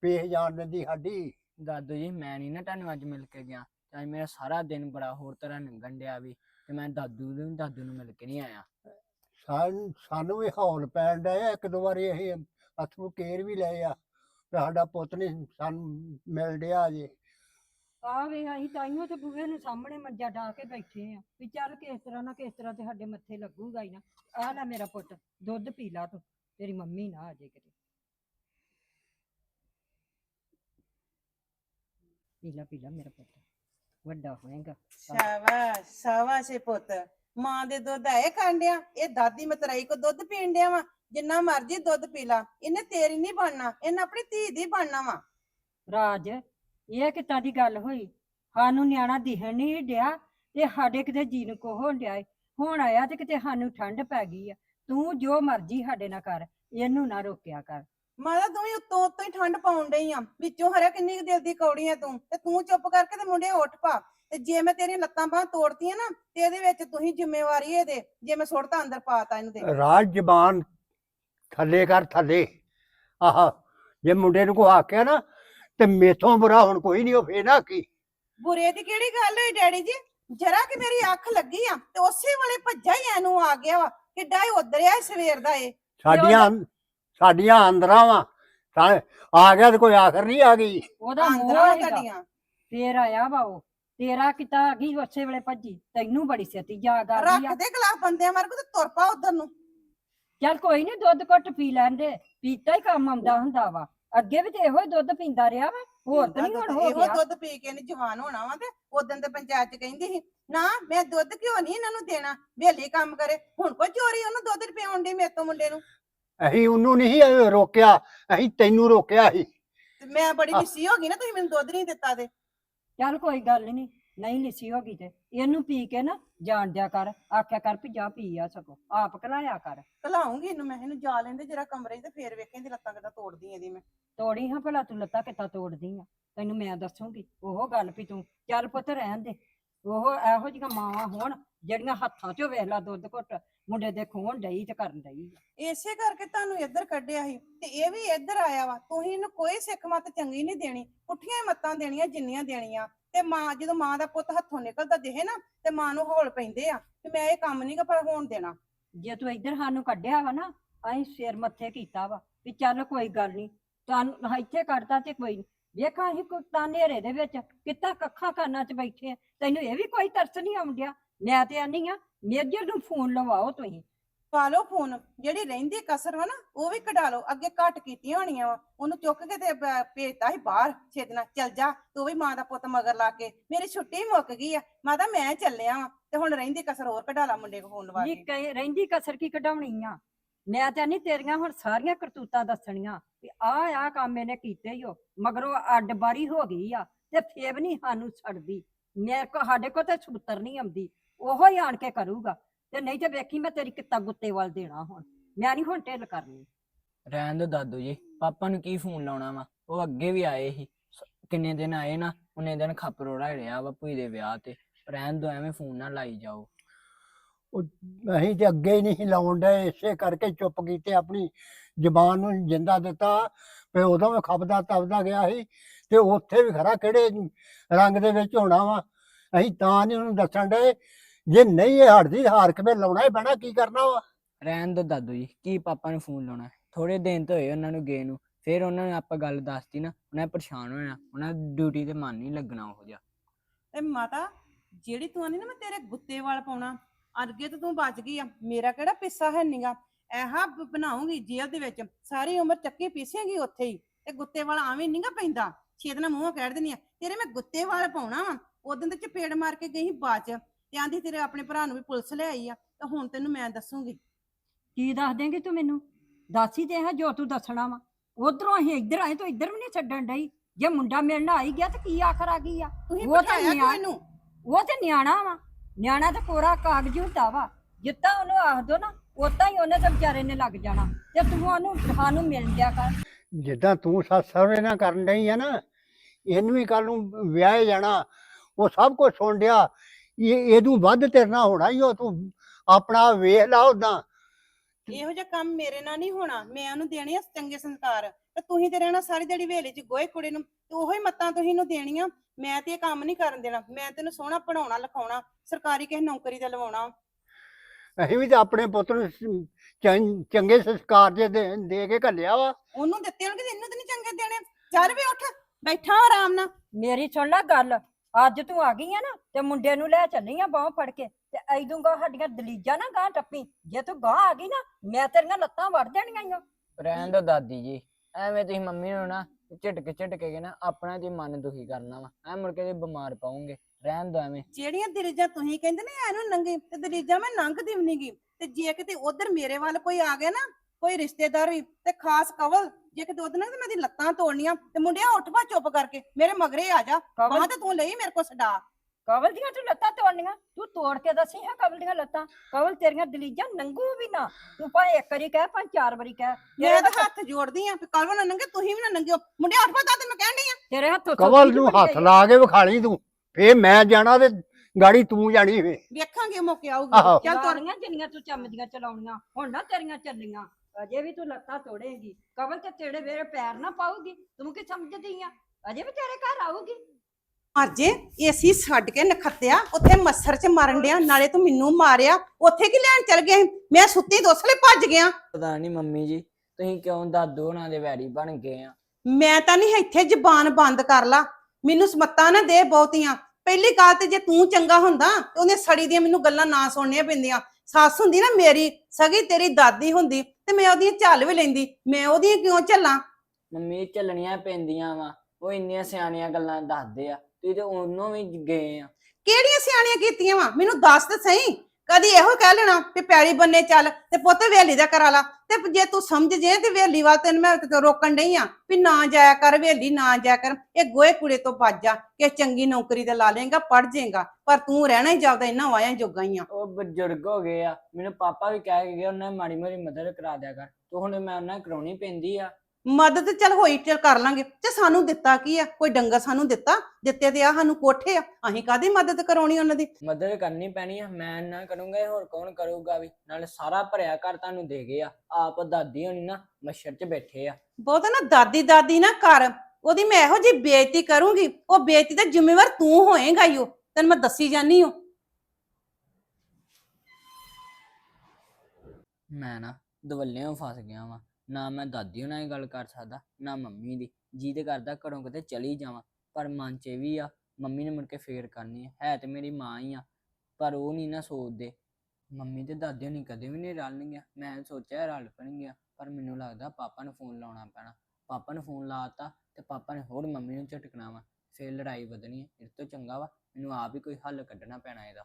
A: ਪੇਸ਼ ਜਾਣ ਦਿੰਦੀ ਸਾਡੀ।
C: ਦਾਦੂ ਜੀ ਮੈਂ ਨਹੀਂ ਨਾ ਤੁਹਾਨੂੰ ਅੱਜ ਮਿਲ ਕੇ ਗਿਆ। ਤੇ ਮੇਰਾ ਸਾਰਾ ਦਿਨ ਬੜਾ ਹੋਰ ਤਰ੍ਹਾਂ ਲੰਘਣ ਡਿਆ ਵੀ ਤੇ ਮੈਂ ਦਾਦੂ ਨੂੰ ਦਾਦੂ ਨੂੰ ਮਿਲ ਕੇ ਨਹੀਂ ਆਇਆ।
A: ਸਾਨੂੰ ਸਾਨੂੰ ਵੀ ਹੌਲ ਪੈਣ ਡਿਆ ਇੱਕ ਦੋ ਵਾਰੀ ਅਸੀਂ ਅਥਰੂ ਕੇਰ ਵੀ ਲਏ ਆ। ਸਾਡਾ ਪੁੱਤ ਨਹੀਂ ਸਾਨੂੰ ਮਿਲ ਡਿਆ ਜੇ
B: ਆ ਵੇ ਅਸੀਂ ਤਾਈਓ ਤੇ ਬੂਹੇ ਨੂੰ ਸਾਹਮਣੇ ਮੰਜਾ ਢਾ ਕੇ ਬੈਠੇ ਆ। ਵੀ ਚੱਲ ਕਿਸ ਤਰ੍ਹਾਂ ਨਾ ਕਿਸ ਤਰ੍ਹਾਂ ਤੇ ਸਾਡੇ ਮੱਥੇ ਲੱਗੂਗਾ ਹੀ ਨਾ। ਆ ਲੈ ਮੇਰਾ ਪੁੱਤ ਦੁੱਧ ਪੀ ਲਾ ਤੂੰ ਤੇਰੀ ਮੰਮੀ ਨਾ ਆ ਜੇ ਕਿਤੇ। ਪੀ ਲਾ ਪੀ ਲਾ ਮੇਰਾ ਪੁੱਤ। ਵੱਡਾ ਹੋਏਗਾ।
D: ਸ਼ਾਬਾਸ਼ ਸ਼ਾਬਾਸ਼ ਏ ਪੁੱਤ। ਮਾਂ ਦੇ ਦੁੱਧ ਆਏ ਕਾਂਡਿਆ ਇਹ ਦਾਦੀ ਮਤਰਾਈ ਕੋ ਦੁੱਧ ਪੀਣ ਡਿਆ ਵਾ। ਜਿੰਨਾ ਮਰਜ਼ੀ ਦੁੱਧ ਪੀ ਲਾ ਇਹਨੇ ਤੇਰੀ ਨਹੀਂ ਬਣਨਾ ਇਹਨੇ ਆਪਣੀ ਧੀ ਦੀ ਬਣਨਾ ਵਾ।
B: ਰਾਜ ਇਹ ਕਿੱਦਾਂ ਦੀ ਗੱਲ ਹੋਈ? ਸਾਨੂੰ ਨਿਆਣਾ ਦਿਖਣ ਨਹੀਂ ਡਿਆ ਤੇ ਸਾਡੇ ਕਿਤੇ ਜੀਨ ਕੋ ਹੋਣ ਡਿਆ ਏ। ਹੁਣ ਆਇਆ ਤੇ ਕਿਤੇ ਸਾਨੂੰ ਠੰਡ ਪੈ ਗਈ ਆ। ਤੂੰ ਜੋ ਮਰਜ਼ੀ ਸਾਡੇ ਨਾਲ ਕਰ ਇਹਨੂੰ ਨਾ ਰੋਕਿਆ ਕਰ।
D: ਮਾਤਾ ਤੂੰ ਵੀ ਉੱਤੋਂ ਉੱਤੋਂ ਹੀ ਠੰਡ ਪਾਉਣ ਡਈ ਆ। ਵਿੱਚੋਂ ਹਰਿਆ ਕਿੰਨੀ ਕੁ ਦਿਲ ਦੀ ਕੌੜੀ ਆ ਤੂੰ। ਤੇ ਤੂੰ ਚੁੱਪ ਕਰਕੇ ਤੇ ਮੁੰਡੇ ਉੱਠ ਪਾ। ਤੇ ਜੇ ਮੈਂ ਤੇਰੀਆਂ ਲੱਤਾਂ ਬਾਹਾਂ ਤੋੜਤੀਆਂ ਨਾ ਤੇ ਇਹਦੇ ਵਿੱਚ ਤੁਸੀਂ ਜ਼ਿੰਮੇਵਾਰੀ ਇਹਦੇ ਜੇ ਮੈਂ ਸੁੱਟਤਾ ਅੰਦਰ ਪਾਤਾ ਇਹਨੂੰ ਤੇ
A: ਰਾਜ ਜ਼ਬਾਨ ਥੱਲੇ ਕਰ ਥੱਲੇ। ਆਹ ਜੇ ਮੁੰਡੇ ਨੂੰ ਕੋ ਆਖਿਆ ਨਾ ਤੇ ਮੇਥੋਂ ਬੁਰਾ ਹੁਣ ਕੋਈ ਨਹੀਂ ਉਹ ਫੇਰ ਨਾ ਕੀ
D: ਬੁਰੇ ਦੀ ਕਿਹੜੀ ਗੱਲ ਹੋਈ ਡੈਡੀ ਜੀ? ਜਰਾ ਕਿ ਮੇਰੀ ਅੱਖ ਲੱਗੀ ਆ ਤੇ ਉਸੇ ਵੇਲੇ ਭੱਜਾ ਹੀ ਇਹਨੂੰ ਆ ਗਿਆ ਵਾ। ਕਿੱਡਾ ਹੀ ਉਧਰਿਆ ਸਵੇਰ ਦਾ ਏ।
A: ਸਾਡੀਆਂ ਸਾਡੀਆਂ ਅੰਦਰਾਂ ਵਾ ਆ ਗਿਆ ਤੇ ਕੋਈ ਆਖਰ ਨਹੀਂ ਆ ਗਈ।
B: ਉਹਦਾ ਮੋਹ
D: ਅੰਦਰਾਂ
B: ਹੈਗਾ ਫੇਰ ਆਇਆ ਵਾ ਉਹ। ਤੇਰਾ ਕਿਤਾ ਆ ਗਈ ਉਸੇ ਵੇਲੇ ਭੱਜੀ। ਤੈਨੂੰ ਬੜੀ ਛੇਤੀ ਜਾਗ ਆ
D: ਰੱਖ
B: ਗਈ ਆ।
D: ਦੇ ਗਲਾਸ ਬੰਦਿਆਂ ਮਾਰ ਤੇ ਤੁਰ ਪਾ ਉਧਰ ਨੂੰ।
B: ਚੱਲ ਕੋਈ ਨਹੀਂ ਦੁੱਧ ਘੁੱਟ ਪੀ ਲੈਂਦੇ। ਪੀਤਾ ਹੀ ਕੰਮ ਆਉਂਦਾ ਹੁੰਦਾ ਵਾ। ਅੱਗੇ ਵੀ ਤੇ ਇਹੋ ਹੀ ਦੁੱਧ ਪੀਂਦਾ ਰਿਹਾ ਵਾ। ਹੋਰ ਤਾਂ ਨਹੀਂ ਹੁਣ ਹੋ
D: ਇਹੋ
B: ਗਿਆ।
D: ਦੁੱਧ ਪੀ ਕੇ ਨੀ ਜਵਾਨ ਹੋਣਾ ਵਾ ਤੇ ਉਦੋਂ ਤੇ ਪੰਚਾਇਤ ਚ ਕਹਿੰਦੀ ਸੀ ਨਾ ਮੈਂ ਦੁੱਧ ਕਿਉਂ ਨਹੀਂ ਇਹਨਾਂ ਨੂੰ ਦੇਣਾ? ਵੇਲੀ ਕੰਮ ਕਰੇ। ਹੁਣ ਕੋਈ ਚੋਰੀ ਉਹਨੂੰ ਦੁੱਧ ਪਿਆਉਣ ਦੀ ਮੇਰੇ ਤੋਂ ਮੁੰਡੇ ਨੂੰ?
A: ਅਸੀਂ ਉਹਨੂੰ ਨਹੀਂ ਰੋਕਿਆ ਅਸੀਂ ਤੈਨੂੰ ਰੋਕਿਆ ਸੀ।
D: ਤੇ ਮੈਂ ਬੜੀ
A: ਆਹ।
D: ਲਿੱਸੀ ਹੋ ਗਈ ਨਾ ਤੁਸੀਂ ਮੈਨੂੰ ਦੁੱਧ ਨਹੀਂ ਦਿੱਤਾ ਤੇ।
B: ਚੱਲ ਕੋਈ ਗੱਲ ਨਹੀਂ ਨਹੀਂ ਲਿੱਸੀ ਹੋ ਗਈ ਤੇ। ਇਹਨੂੰ ਪੀ ਕੇ ਨਾ ਜਾਣ ਦਿਆ ਕਰ ਆਖਿਆ ਕਰ ਵੀ ਜਾ ਪੀ ਆ ਸਕੋ ਆਪ ਕਲਾਇਆ ਕਰ।
D: ਘਲਾਉਂਗੀ ਇਹਨੂੰ ਮੈਂ ਇਹਨੂੰ ਜਾ ਲੈਂਦੇ ਜਰਾ ਕਮਰੇ 'ਚ ਤੇ ਫੇਰ ਵੇਖਾਂ ਦੀ ਲੱਤਾਂ ਕਿੱਦਾਂ ਤੋੜਦੀ ਇਹਦੀ ਮੈਂ।
B: ਤੋੜੀ ਹਾਂ ਭਲਾ ਤੂੰ ਲੱਤਾਂ ਕਿੱਦਾਂ ਤੋੜਦੀ ਆ? ਤੈਨੂੰ ਮੈਂ ਦੱਸੂਗੀ ਉਹ ਗੱਲ ਵੀ ਤੂੰ ਚੱਲ ਪੁੱਤ ਰਹਿਣ ਦੇ। ਉਹ ਇਹੋ ਜਿਹੀਆਂ ਮਾਵਾਂ ਹੋਣ ਜਿਹੜੀਆਂ ਹੱਥਾਂ 'ਚੋਂ ਵੇਖ ਲਾ ਦੁੱਧ ਘੁੱਟ ਮੁੰਡੇ ਦੇ ਖੋਣ ਡਈ ਤੇ ਕਰਨ ਡਈ ਆ।
D: ਇਸੇ ਕਰਕੇ ਤੁਹਾਨੂੰ ਇੱਧਰ ਕੱਢਿਆ ਸੀ ਤੇ ਇਹ ਵੀ ਇੱਧਰ ਆਇਆ ਵਾ ਤੁਸੀਂ ਇਹਨੂੰ ਕੋਈ ਸਿੱਖ ਮਤ ਚੰਗੀ ਨਹੀਂ ਦੇਣੀ ਪੁੱਠੀਆਂ ਹੀ ਮੱਤਾਂ ਦੇਣੀਆਂ ਜਿੰਨੀਆਂ ਦੇਣੀਆਂ ਤੇ ਮਾਂ ਜਦੋਂ ਮਾਂ ਦਾ ਪੁੱਤ ਹੱਥੋਂ ਨਿਕਲਦਾ ਦਿਖੇ ਨਾ ਤੇ ਮਾਂ ਨੂੰ ਹੌਲ ਪੈਂਦੇ ਆ ਕਿ ਮੈਂ ਇਹ ਕੰਮ ਨਹੀਂ ਪਰ ਹੋਣ ਦੇਣਾ
B: ਜੇ ਤੂੰ ਇੱਧਰ ਸਾਨੂੰ ਕੱਢਿਆ ਵਾ ਨਾ ਅਸੀਂ ਸਿਰ ਮੱਥੇ ਕੀਤਾ ਵਾ ਵੀ ਚੱਲ ਕੋਈ ਗੱਲ ਨਹੀਂ ਤੁਹਾਨੂੰ ਇੱਥੇ ਕੱਢਤਾ ਤੇ ਕੋਈ ਨੀ। ਵੇਖਾਂ ਅਸੀਂ ਕੁੱਤਾ ਹਨੇਰੇ ਦੇ ਵਿੱਚ ਕਿੱਦਾਂ ਕੱਖਾਂ ਕੰਨਾਂ 'ਚ ਬੈਠੇ ਆ ਤੈਨੂੰ ਇਹ ਵੀ ਕੋਈ ਤਰਸ ਨਹੀਂ ਆਉਂਦਿਆ ਮੈਂ ਤੇ ਆਨੀ ਆ ਮੇਜਰ ਨੂੰ ਫੋਨ ਲਵਾਓ ਤੁਸੀਂ।
D: ਪਾ ਲਓ ਫੋਨ ਜਿਹੜੀ ਰਹਿੰਦੀ ਕਸਰ ਵਾ ਨਾ ਉਹ ਵੀ ਕਢਾ ਲਓ। ਅੱਗੇ ਘੱਟ ਕੀਤੀਆਂ ਹੋਣੀਆਂ ਵਾ। ਉਹਨੂੰ ਚੁੱਕ ਕੇ ਤੇ ਬ- ਭੇਜਤਾ ਸੀ ਬਾਹਰ ਨਾਲ ਚੱਲ ਜਾ ਤੂੰ ਵੀ ਮਾਂ ਦਾ ਪੁੱਤ ਮਗਰ ਲਾ ਕੇ। ਮੇਰੀ ਛੁੱਟੀ ਮੁੱਕ ਗਈ ਆ। ਮਾਤਾ ਮੈਂ ਚੱਲਿਆ ਵਾਂ। ਤੇ ਹੁਣ ਰਹਿੰਦੀ ਕਸਰ ਹੋਰ ਕਢਾ ਲਾ ਮੁੰਡੇ ਕੋ ਫੋਨ ਲਵਾ
B: ਨੀ
D: ਕੇ।
B: ਕਹੇ ਰਹਿੰਦੀ ਕਸਰ ਕੀ ਕਢਾਉਣੀ ਆ? ਮੈਂ ਤਾਂ ਨਹੀਂ ਤੇਰੀਆਂ ਹੁਣ ਸਾਰੀਆਂ ਕਰਤੂਤਾਂ ਦੱਸਣੀਆਂ। ਵੀ ਆਹ ਆਹ ਕੰਮ ਇਹਨੇ ਕੀਤੇ ਹੀ ਹੋ ਮਗਰੋਂ ਅੱਡ ਬਾਰੀ ਹੋ ਗਈ ਆ। ਤੇ ਫੇਰ ਨਹੀਂ ਸਾਨੂੰ ਛੱਡਦੀ। ਮੇਰੇ ਕੋ ਸਾਡੇ ਕੋ ਤੇ ਛੁੱਤਰ ਨਹੀਂ ਆਉਂਦੀ। ਉਹੋ ਹੀ ਆਣ ਕੇ ਕਰੂਗਾ। ਤੇ ਨਹੀਂ ਤੇ ਵੇਖੀ ਮੈਂ ਤੇਰੀ ਕਿੱਤਾ ਗੁੱਤੇ ਵੱਲ ਦੇਣਾ ਹੁਣ। ਮੈਂ ਨਹੀਂ ਹੁਣ ਢਿੱਲ ਕਰਨੀ।
C: ਰਹਿਣ ਦੋ ਦਾਦੂ ਜੀ। ਪਾਪਾ ਨੂੰ ਕੀ ਫੋਨ ਲਾਉਣਾ ਵਾ? ਉਹ ਅੱਗੇ ਵੀ ਆਏ ਸੀ। ਸ- ਕਿੰਨੇ ਦਿਨ ਆਏ ਨਾ ਉਹਨੇ ਦਿਨ ਖੱਪ ਰੋੜਾ ਰਿਹਾ ਵਾ ਭੂਈ ਦੇ ਵਿਆਹ ਤੇ। ਰਹਿਣ ਦੋ ਐਵੇਂ ਫੋਨ ਨਾ ਲਾਈ ਜਾਓ।
A: ਉਹ ਅਸੀਂ ਤੇ ਅੱਗੇ ਹੀ ਨਹੀਂ ਲਾਉਣ ਡਏ ਇਸੇ ਕਰਕੇ ਚੁੱਪ ਕੀਤੇ। ਆਪਣੀ ਜ਼ਬਾਨ ਨੂੰ ਜਿੰਦਾ ਦਿੱਤਾ। ਤੇ ਉਦੋਂ ਵੀ ਖਪਦਾ ਤਪਦਾ ਗਿਆ ਸੀ। ਤੇ ਉੱਥੇ ਵੀ ਖਰਾ ਕਿਹੜੇ ਰੰਗ ਦੇ ਵਿੱਚ ਹੋਣਾ ਵਾ? ਅਸੀਂ ਤਾਂ ਨਹੀਂ ਉਹਨੂੰ ਦੱਸਣ ਡਏ। ਜੇ ਨਹੀਂ ਇਹ ਹਟਦੀ ਹਾਰ ਕੇ ਲਾਉਣਾ ਹੀ ਪੈਣਾ ਕੀ ਕਰਨਾ ਵਾ?
C: ਰਹਿਣ ਦੋ ਦਾਦੂ ਜੀ ਕੀ ਪਾਪਾ ਨੂੰ ਫੋਨ ਲਾਉਣਾ? ਥੋੜੇ ਦਿਨ ਤੋਂ ਹੋਏ ਉਹਨਾਂ ਨੂੰ ਗਏ ਨੂੰ। ਫਿਰ ਉਹਨਾਂ ਨੇ ਆਪਾਂ ਗੱਲ ਦੱਸਤੀ ਨਾ ਉਹਨਾਂ ਪਰੇਸ਼ਾਨ ਹੋਣਾ ਉਹਨਾਂ ਡਿਊਟੀ ਤੇ ਮਨ ਨਹੀਂ ਲੱਗਣਾ ਉਹ ਜਿਹਾ।
D: ਤੇ ਮਾਤਾ ਜਿਹੜੀ ਤੂੰ ਆਨੀ ਨਾ ਮੈਂ ਤੇਰੇ ਗੁੱਤੇ ਵਾਲ ਪਾਉਣਾ। ਅੱਗੇ ਤਾਂ ਤੂੰ ਬਚ ਗਈ ਆ। ਮੇਰਾ ਕਿਹੜਾ ਪਿੱਸਾ ਹੈ ਨੀਗਾ। ਐਹਾ ਬਣਾਉਂਗੀ ਜੇਲ੍ਹ ਦੇ ਵਿੱਚ। ਸਾਰੀ ਉਮਰ ਚੱਕੀ ਪੀਸੇਗੀ ਉੱਥੇ ਹੀ। ਤੇ ਗੁੱਤੇ ਵਾਲ ਆਵੇਂ ਨਹੀਂਗਾ ਪੈਂਦਾ। ਛੇਦ ਨਾਲ ਮੂੰਹ ਕਹਿ ਦਿੰਦੀ ਆ ਤੇਰੇ ਮੈਂ ਗੁੱਤੇ ਵਾਲ ਪਾਉਣਾ ਵਾ ਉਦੋਂ ਤੇ ਚਪੇੜ ਮਾਰ ਕੇ ਗਈ ਸੀ ਬਾਅਦ ਚ ਤੇ ਆਂਦੀ ਤੇਰੇ ਆਪਣੇ ਭਰਾ ਨੂੰ ਵੀ ਪੁਲਿਸ ਲੈ ਆਈ ਆ ਤੇ ਹੁਣ ਤੈਨੂੰ ਮੈਂ ਦੱਸੂਗੀ।
B: ਕੀ ਦੱਸ ਦੇਂਗੀ ਤੂੰ ਮੈਨੂੰ? ਦੱਸ ਹੀ ਦੇ ਹਾਂ ਜੋ ਤੂੰ ਦੱਸਣਾ ਵਾ। ਉਧਰੋਂ ਅਸੀਂ ਇੱਧਰ ਆਏ ਤਾਂ ਇੱਧਰ ਵੀ ਨਹੀਂ ਛੱਡਣ ਡਈ। ਜੇ ਮੁੰਡਾ ਮਿਲਣ ਆਈ ਗਿਆ ਤਾਂ ਕੀ ਆਖਰ ਆ ਗਈ ਆ?
D: ਤੁਸੀਂ
B: ਉਹ ਤਾਂ
D: ਬਿਠਾਇਆ
B: ਨਿਆ-
D: ਇਹਨੂੰ?
B: ਉਹ ਤੇ ਨਿਆਣਾ ਵਾ। ਨਿਆਣਾ ਤਾਂ ਕੋਰਾ ਕਾਗਜ਼ ਹੁੰਦਾ ਵਾ। ਜਿੱਦਾਂ ਉਹਨੂੰ ਆਖ ਦੋ ਨਾ ਉਦਾਂ ਹੀ ਉਹਨੇ ਤੇ ਵਿਚਾਰੇ ਨੇ ਲੱਗ ਜਾਣਾ। ਤੇ ਤੂੰ ਉਹਨੂੰ ਸਾਨੂੰ ਮਿਲ ਜਾ ਕਰ।
A: ਜਿੱਦਾਂ ਤੂੰ ਸੱਸ ਸਹੁਰੇ ਨਾਲ ਕਰਨ ਡਈ ਆ ਨਾ, ਇਹਨੂੰ ਵੀ ਕੱਲ ਨੂੰ ਵਿਆਹੇ ਜਾਣਾ, ਉਹ ਸਭ ਕੁਝ ਸੁਣ ਡਿਆ। ਇਹ, ਇਹਨੂੰ ਵੱਧ ਤੇਰੇ ਨਾਲ ਹੋਣਾ ਹੀ ਉਹ ਤੂੰ ਆਪਣਾ ਵੇਖ ਲਾ ਉਦਾਂ
D: ਇਹੋ ਜਿਹਾ ਕੰਮ ਮੇਰੇ ਨਾਲ ਨਹੀਂ ਹੋਣਾ, ਮੈਂ ਉਹਨੂੰ ਦੇਣੇ ਆ ਚੰਗੇ ਸੰਸਕਾਰ। ਤੇ ਤੁਸੀਂ ਤੇ ਰਹਿਣਾ ਸਾਰੀ ਦਿਹਾੜੀ ਵੇਲੇ 'ਚ ਗੋਏ ਕੁੜੇ ਨੂੰ, ਤੇ ਉਹੋ ਹੀ ਮੱਤਾਂ ਤੁਸੀਂ ਇਹਨੂੰ ਦੇਣੀਆਂ। ਮੈਂ ਤੇ ਇਹ ਕੰਮ ਨਹੀਂ ਕਰਨ ਦੇਣਾ, ਮੈਂ ਤੈਨੂੰ ਸੋਹਣਾ ਪੜਾਉਣਾ ਲਿਖਾਉਣਾ, ਸਰਕਾਰੀ ਕਿਸੇ ਨੌਕਰੀ ਤੇ ਲਵਾਉਣਾ।
A: ਅਸੀਂ ਵੀ ਤਾਂ ਆਪਣੇ ਪੁੱਤ ਨੂੰ ਸ- ਚੰ- ਚੰਗੇ ਸੰਸਕਾਰ ਜੇ ਦੇ ਦੇ ਕੇ ਘੱਲਿਆ ਵਾ।
D: ਉਹਨੂੰ ਦਿੱਤੇ ਹੋਣਗੇ ਤੇ ਇਹਨੂੰ ਤੇ ਨਹੀਂ ਚੰਗੇ ਦੇਣੇ। ਚੱਲ ਵੀ ਉੱਠ ਬੈਠਾ ਆਰਾਮ ਨਾਲ।
B: ਮੇਰੀ ਸੁਣ ਲੈ ਗੱਲ ਅੱਜ ਤੂੰ ਆ ਗਈ ਆ ਨਾ ਤੇ ਮੁੰਡੇ ਨੂੰ ਲੈ ਚੱਲੀ ਆ ਬਾਹ ਫੜ ਕੇ ਤੇ ਐਦੂੰਗਾ ਸਾਡੀਆਂ ਦਲੀਜਾਂ ਨਾ ਗਾਂ ਟੱਪੀ। ਜੇ ਤੂੰ ਗਾਂ ਆ ਗਈ ਨਾ ਮੈਂ ਤੇਰੀਆਂ ਲੱਤਾਂ ਵੜ ਦੇਣੀਆਂ ਈ ਓ।
C: ਰਹਿਣ ਦੋ ਦਾਦੀ ਜੀ ਐਵੇਂ ਤੁਸੀਂ ਮੰਮੀ ਨੂੰ ਨਾ ਝਟਕ ਝਟਕ ਕੇ ਨਾ ਆਪਣਾ ਜੀ ਮਨ ਦੁਖੀ ਕਰਨਾ ਵਾ। ਐ ਮੁੜ ਕੇ ਤੁਸੀਂ ਬਿਮਾਰ ਪਾਉਂਗੇ। ਰਹਿਣ ਦੋ ਐਵੇਂ।
D: ਜਿਹੜੀਆਂ ਦਲੀਜਾਂ ਤੁਸੀਂ ਕਹਿੰਦੇ ਨੇ ਇਹਨੂੰ ਨੰਗੀ ਤੇ ਦਲੀਜਾਂ ਮੈਂ ਲੰਘਦੀ ਵੀ ਨੀਗੀ ਤੇ ਜੇ ਕਿਤੇ ਉਧਰ ਮੇਰੇ ਵੱਲ ਕੋਈ ਆ ਗਿਆ ਨਾ ਕੋਈ ਰਿਸ਼ਤੇਦਾਰ ਵੀ ਤੇ ਖਾਸ ਕਵਲ ਜੇ ਕਿਤੇ ਉਹਦੇ ਨਾਲ ਤੇ ਮੈਂ ਦੀ ਲੱਤਾਂ ਤੋੜਨੀਆਂ ਤੇ ਮੁੰਡਿਆ ਉੱਠ ਪਾ ਚੁੱਪ ਕਰਕੇ ਮੇਰੇ ਮਗਰੇ ਆ ਜਾ।
B: ਕਵਲ
D: ਬਾਹ ਤੇ ਤੂੰ ਲਈ ਮੇਰੇ ਕੋ ਛਡਾ
B: ਕਵਲ ਦੀਆਂ ਤੂੰ ਲੱਤਾਂ ਤੋੜਨੀਆਂ ਤੂੰ ਤੋੜ ਕੇ ਦੱਸੀ ਹਾਂ ਕਵਲ ਦੀਆਂ ਲੱਤਾਂ। ਕਵਲ ਤੇਰੀਆਂ ਦਲੀਜਾਂ ਨੰਗੂ ਵੀ ਨਾ। ਤੂੰ ਭਾਵੇਂ ਇੱਕ ਵਾਰੀ ਕਹਿ ਭਾਵੇਂ ਚਾਰ ਵਾਰੀ ਕਹਿ।
D: ਮੈਂ
B: ਤੇਰੇ
D: ਤਾਂ ਹੱਥ ਜੋੜਦੀ ਆਂ ਵੀ ਕੱਲ ਨਾ ਨੰਗੇ ਤੁਸੀਂ ਵੀ ਨਾ ਨੰਗਿਓ। ਮੁੰਡਿਆ ਉੱਠ ਪਾ ਤੇ ਮੈਂ ਕਹਿਣ ਡਈ ਆਂ।
B: ਤੇਰੇ ਹੱਥੋਂ
A: ਕਵਲ ਨੂੰ ਹੱਥ। ਲਾ ਕੇ ਵਿਖਾਲੀ ਤੂੰ। ਫੇਰ ਮੈਂ ਜਾਣਾ ਤੇ ਗਾੜੀ ਤੂੰ ਜਾਣੀ ਵੇ
D: ਵੇਖਾਂਗੇ ਮੌਕੇ
A: ਆਹੋ।
D: ਆਊਗੀ ਚੱਲ ਤੁਰ।
B: ਚਲਾਉਣੀਆਂ ਜਿੰਨੀਆਂ ਤੂੰ ਚਮਦੀਆਂ ਚਲਾਉਣੀਆਂ ਹੁਣ ਨਾ ਤੇਰੀਆਂ ਚੱਲੀਆਂ। ਅਜੇ ਵੀ ਤੂੰ ਲੱਤਾਂ ਤੋੜੇਂਗੀ। ਕਵਲ ਤੇ ਤੇਰੇ ਵੇਰੇ ਪੈਰ ਨਾ ਪਾਉਗੀ ਤੂੰ ਕੀ ਸਮਝਦੀ ਆ? ਅਜੇ ਵੀ ਤੇਰੇ ਘਰ ਆਊਗੀ।
D: ਅੱਜ ਏਸੀ ਛੱਡ ਕੇ ਨਖੱਤਿਆ ਉੱਥੇ ਮੱਛਰ ਚ ਮਰਨ ਡਿਆ ਨਾਲੇ ਤੂੰ ਮੈਨੂੰ ਮਾਰਿਆ। ਉੱਥੇ ਕੀ ਲੈਣ ਚਲ ਗਿਆ ਸੀ? ਮੈਂ ਸੁੱਤੀ ਦੋਸਲੇ ਭੱਜ ਗਿਆ।
C: ਪਤਾ ਨਹੀਂ ਮੰਮੀ ਜੀ ਤੁਸੀਂ ਕਿਉਂ ਦਾਦੂ ਉਹਨਾਂ ਦੇ ਵੈਰੀ ਬਣ ਗਏ ਆ?
D: ਮੈਂ ਤਾਂ ਨਹੀਂ ਇੱਥੇ ਜ਼ਬਾਨ ਬੰਦ ਕਰ ਲਾ। ਮੈਨੂੰ ਸਮੱਤਾਂ ਨਾ ਦੇ ਬਹੁਤੀਆਂ। ਪਹਿਲੀ ਗੱਲ ਤੇ ਜੇ ਤੂੰ ਚੰਗਾ ਹੁੰਦਾ ਤੇ ਉਹਨੇ ਸੜੀ ਦੀਆਂ ਮੈਨੂੰ ਗੱਲਾਂ ਨਾ ਸੁਣਨੀਆਂ ਪੈਂਦੀਆਂ। ਸੱਸ ਹੁੰਦੀ ਨਾ ਮੇਰੀ ਸਗੀ ਤੇਰੀ ਦਾਦੀ ਹੁੰਦੀ ਤੇ ਮੈਂ ਉਹਦੀਆਂ ਝੱਲ ਵੀ ਲੈਂਦੀ। ਮੈਂ ਉਹਦੀਆਂ ਕਿਉਂ ਝੱਲਾਂ?
C: ਮੰਮੀ ਝੱਲਣੀਆਂ ਪੈਂਦੀਆਂ ਵਾ। ਉਹ ਇੰਨੀਆਂ ਸਿਆਣੀਆਂ ਗੱਲਾਂ ਦੱਸਦੇ ਆ। ਤੁਸੀਂ ਤੇ ਉਹਨੋਂ ਵੀ ਗਏ ਆ।
D: ਕਿਹੜੀਆਂ ਸਿਆਣੀਆਂ ਕੀਤੀਆਂ ਵਾ? ਮੈਨੂੰ ਦੱਸ ਤੇ ਸਹੀ। ਕਦੀ ਇਹੋ ਕਹਿ ਲੈਣਾ ਵੀ ਪੈੜੀ ਬੰਨੇ ਚੱਲ ਤੇ ਪੁੱਤ ਵੇਲੀ ਦਾ ਕਰਾ ਲਾ। ਤੇ ਜੇ ਤੂੰ ਸਮਝ ਜੇ ਤੇ ਵੇਲੀ ਵੱਲ ਤੈਨੂੰ ਮੈਂ ਤੇ ਰੋਕਣ ਡਈ ਆ ਵੀ ਨਾ ਜਾਇਆ ਕਰ, ਵੇਲੀ ਨਾ ਜਾਇਆ ਕਰ। ਇਹ ਗੋਏ ਕੁੜੇ ਤੋਂ ਭੱਜ ਜਾ ਕਿ ਚੰਗੀ ਨੌਕਰੀ ਤੇ ਲਾ ਲੇਗਾ ਪੜ ਜਾਏਗਾ ਪਰ ਤੂੰ ਰਹਿਣਾ ਹੀ ਜਾਪਦਾ ਇੰਨਾ ਵਾਇਆ ਜੋਗਾ ਹੀ ਆ।
C: ਉਹ ਬਜ਼ੁਰਗ ਹੋ ਗਏ ਆ, ਮੈਨੂੰ ਪਾਪਾ ਵੀ ਕਹਿ ਕੇ ਗਏ, ਉਹਨਾਂ ਨੇ ਮਾੜੀ ਮੋਰੀ ਮਦਦ ਕਰਾ ਦਿਆ ਕਰ। ਤੂੰ ਹੁਣ ਮੈਂ ਉਹਨਾਂ ਕਰਾਉਣੀ ਪੈਂਦੀ ਆ।
D: ਮਦਦ ਚੱਲ ਹੋਈ ਚੱਲ ਕਰ ਲਾਂਗੇ। ਤੇ ਸਾਨੂੰ ਦਿੱਤਾ ਕੀ ਆ? ਕੋਈ ਡੰਗਰ ਸਾਨੂੰ ਦਿੱਤਾ? ਦਿੱਤੇ ਤੇ ਆ ਸਾਨੂੰ ਕੋਠੇ ਆ। ਅਸੀਂ ਕਾਦੀ ਮਦਦ ਕਰਾਉਣੀ ਉਹਨਾਂ ਦੀ?
C: ਮਦਦ ਕਰਨੀ ਪੈਣੀ ਆ ਮੈਂ ਨਾ ਕਰੂੰਗਾ ਇਹ ਹੋਰ ਕੌਣ ਕਰੂਗਾ ਵੀ? ਨਾਲੇ ਸਾਰਾ ਭਰਿਆ ਘਰ ਤੁਹਾਨੂੰ ਦੇ ਗਏ ਆ। ਆਪ ਦਾਦੀ ਹੋਣੀ ਨਾ ਮੱਛਰ 'ਚ ਬੈਠੇ ਆ।
D: ਬਹੁਤ ਨਾ ਦਾਦੀ ਦਾਦੀ ਨਾ ਕਰ ਉਹਦੀ ਮੈਂ ਇਹੋ ਜੀ ਬੇਇੱਜ਼ਤੀ ਕਰੂੰਗੀ। ਉਹ ਬੇਇੱਜ਼ਤੀ ਦਾ ਜ਼ਿੰਮੇਵਾਰ ਤੂੰ ਹੋਏਗਾ ਹੀ ਉਹ ਤੈਨੂੰ ਮੈਂ ਦੱਸੀ ਜਾਨੀ ਹਾਂ
C: ਮੈਂ ਨਾ ਦਵੱਲਿਆਂ ਫਸ ਗਿਆ ਵਾਂ। ਨਾ ਮੈਂ ਦਾਦੀ ਨਾਲ ਹੀ ਗੱਲ ਕਰ ਸਕਦਾ, ਨਾ ਮੰਮੀ ਦੀ। ਜੀ ਤੇ ਕਰਦਾ ਘਰੋਂ ਕਿਤੇ ਚਲੀ ਜਾਵਾਂ, ਪਰ ਮਨ 'ਚ ਇਹ ਵੀ ਆ, ਮੰਮੀ ਨੇ ਮੁੜ ਕੇ ਫੇਰ ਕਰਨੀ ਹੈ ਹੈ ਤੇ ਮੇਰੀ ਮਾਂ ਹੀ ਆ, ਪਰ ਉਹ ਨਹੀਂ ਨਾ ਸੋਚਦੇ। ਮੰਮੀ ਤੇ ਦਾਦੀ ਹੋਣੀ ਕਦੇ ਵੀ ਨਹੀਂ ਰਲਣਗੀਆਂ ਮੈਂ ਸੋਚਿਆ ਰਲ ਪੈਣਗੀਆਂ ਪਰ ਮੈਨੂੰ ਲੱਗਦਾ ਪਾਪਾ ਨੂੰ ਫੋਨ ਲਾਉਣਾ ਪੈਣਾ। ਪਾਪਾ ਨੂੰ ਫੋਨ ਲਾਤਾ ਤੇ ਪਾਪਾ ਨੇ ਹੋਰ ਮੰਮੀ ਨੂੰ ਝਟਕਣਾ ਵਾ। ਫੇਰ ਲੜਾਈ ਵਧਣੀ ਹੈ ਇਹ ਤੋਂ ਚੰਗਾ ਵਾ। ਮੈਨੂੰ ਆਪ ਹੀ ਕੋਈ ਹੱਲ ਕੱਢਣਾ ਪੈਣਾ ਇਹਦਾ।